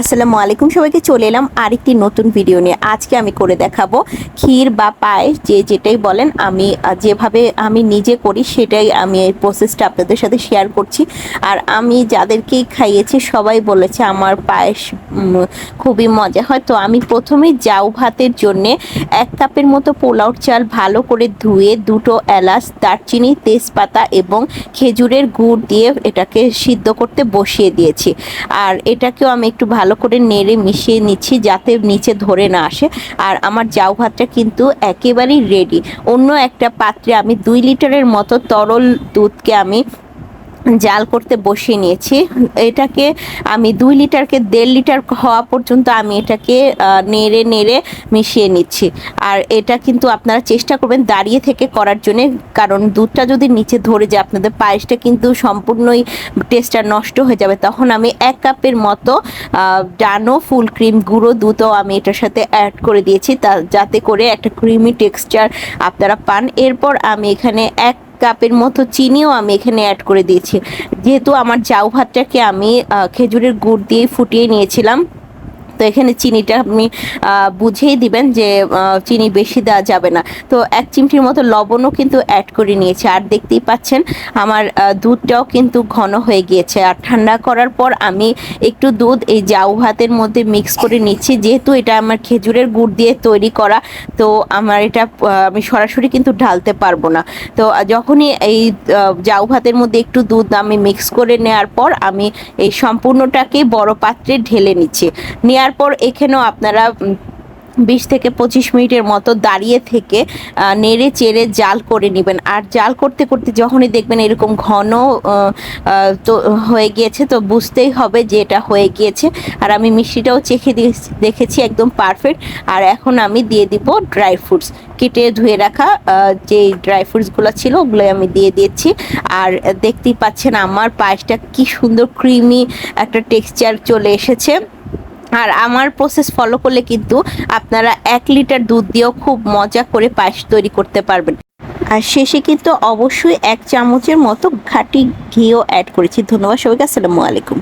আসসালামু আলাইকুম। সবাইকে চলে এলাম আরেকটি নতুন ভিডিও নিয়ে। আজকে আমি করে দেখাবো ক্ষীর বা পায়েস, যে যেটাই বলেন, আমি যেভাবে আমি নিজে করি, সেটাই আমি এই প্রসেসটা আপনাদের সাথে শেয়ার করছি। আর আমি যাদেরকেই খাইয়েছি, সবাই বলেছে আমার পায়েস খুবই মজা হয়। তো আমি প্রথমেই জাউ ভাতের জন্যে এক কাপের মতো পোলাও চাল ভালো করে ধুয়ে দুটো এলাচ, দারচিনি, তেজপাতা এবং খেজুরের গুড় দিয়ে এটাকে সিদ্ধ করতে বসিয়ে দিয়েছি। আর এটাকেও আমি একটু ভালো করে নেড়ে মিশিয়ে নিচ্ছি যাতে নিচে ধরে না আসে। আর আমার জাউ ভাতটা কিন্তু একেবারেই রেডি অন্য একটা পাত্রে আমি দুই লিটারের মতো তরল দুধকে আমি জাল করতে বসিয়ে নিয়েছি। এটাকে আমি দুই লিটারকে দেড় লিটার হওয়া পর্যন্ত আমি এটাকে নেড়ে নেড়ে মিশিয়ে নিচ্ছি। আর এটা কিন্তু আপনারা চেষ্টা করবেন দাঁড়িয়ে থেকে করার জন্যে, কারণ দুধটা যদি নিচে ধরে যায়, আপনাদের পায়েসটা কিন্তু সম্পূর্ণই টেস্টটা নষ্ট হয়ে যাবে। তখন আমি এক কাপের মতো ডানো ফুল ক্রিম গুঁড়ো দুধও আমি এটার সাথে অ্যাড করে দিয়েছি, তা, যাতে করে একটা ক্রিমি টেক্সচার আপনারা পান। এরপর আমি এখানে এক কাপের মতো চিনিও আমি এখানে অ্যাড করে দিয়েছি। যেহেতু আমার জাউ ভাতটাকে আমি খেজুরের গুড় দিয়ে ফুটিয়ে নিয়েছিলাম। তো এখানে চিনিটা আপনি বুঝেই দিবেন যে চিনি বেশি দেওয়া যাবে না। তো এক চিমটির মতো লবণও কিন্তু অ্যাড করে নিয়েছি। আর দেখতেই পাচ্ছেন, আমার দুধটাও কিন্তু ঘন হয়ে গিয়েছে। আর ঠান্ডা করার পর আমি একটু দুধ এই জাউ ভাতের মধ্যে মিক্স করে নিচ্ছি। যেহেতু এটা আমার খেজুরের গুড় দিয়ে তৈরি করা, তো আমার এটা আমি সরাসরি কিন্তু ঢালতে পারব না। তো যখনই এই জাউ ভাতের মধ্যে একটু দুধ আমি মিক্স করে নেওয়ার পর আমি এই সম্পূর্ণটাকে বড় পাত্রে ঢেলে নিচ্ছি। নেওয়ার পর এখানেও আপনারা বিশ থেকে পঁচিশ মিনিটের মতো দাঁড়িয়ে থেকে নেড়ে চেড়ে জাল করে নেবেন। আর জাল করতে করতে যখনই দেখবেন এরকম ঘন তো হয়ে গিয়েছে, তো বুঝতেই হবে যে এটা হয়ে গিয়েছে। আর আমি মিষ্টিটাও চেখে দিয়ে- দেখেছি, একদম পারফেক্ট আর এখন আমি দিয়ে দিব ড্রাই ফ্রুটস কেটে ধুয়ে রাখা যে ড্রাই ফ্রুটসগুলো ছিল ওগুলো আমি দিয়ে দিয়েছি আর দেখতেই পাচ্ছেন আমার পায়েসটা কি সুন্দর ক্রিমি একটা টেক্সচার চলে এসেছে। আর আমার প্রসেস ফলো করলে কিন্তু আপনারা এক লিটার দুধ দিয়েও খুব মজা করে পায়েস তৈরি করতে পারবেন। আর শেষে কিন্তু অবশ্যই এক চামচের মতো খাঁটি ঘিও অ্যাড করেছি। ধন্যবাদ সবাইকে, আসসালামু আলাইকুম।